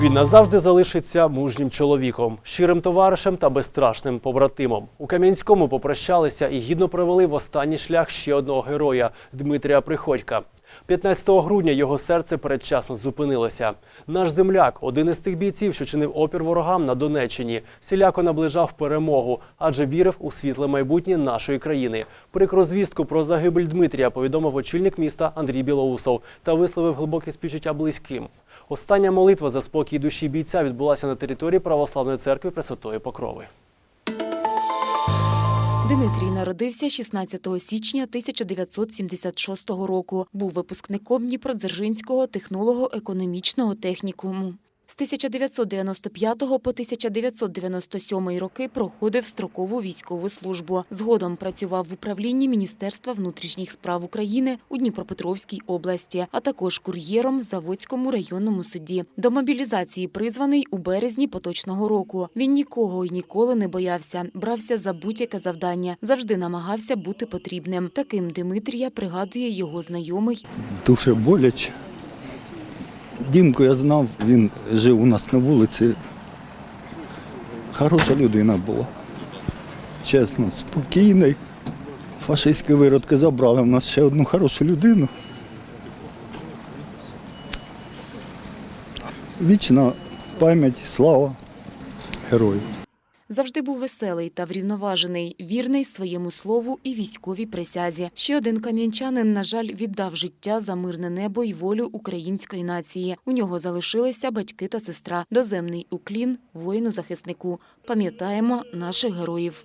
Він назавжди залишиться мужнім чоловіком, щирим товаришем та безстрашним побратимом. У Кам'янському попрощалися і гідно провели в останній шлях ще одного героя Дмитрія Приходька. 15 грудня його серце передчасно зупинилося. Наш земляк, один із тих бійців, що чинив опір ворогам на Донеччині, всіляко наближав перемогу, адже вірив у світле майбутнє нашої країни. Прикру звістку про загибель Дмитрія повідомив очільник міста Андрій Білоусов та висловив глибоке співчуття близьким. Остання молитва за спокій душі бійця відбулася на території Православної церкви Пресвятої Покрови. Дмитрій народився 16 січня 1976 року. Був випускником Дніпродзержинського технолого-економічного технікуму. З 1995 по 1997 роки проходив строкову військову службу. Згодом працював в управлінні Міністерства внутрішніх справ України у Дніпропетровській області, а також кур'єром в Заводському районному суді. До мобілізації призваний у березні поточного року. Він нікого і ніколи не боявся, брався за будь-яке завдання, завжди намагався бути потрібним. Таким Дмитрія пригадує його знайомий дуже боляче. Дімку я знав, він жив у нас на вулиці. Хороша людина була. Чесно, спокійний. Фашистські виродки забрали в нас ще одну хорошу людину. Вічна пам'ять, слава герою. Завжди був веселий та врівноважений, вірний своєму слову і військовій присязі. Ще один кам'янчанин, на жаль, віддав життя за мирне небо й волю української нації. У нього залишилися батьки та сестра. Доземний уклін воїну-захиснику. Пам'ятаємо наших героїв.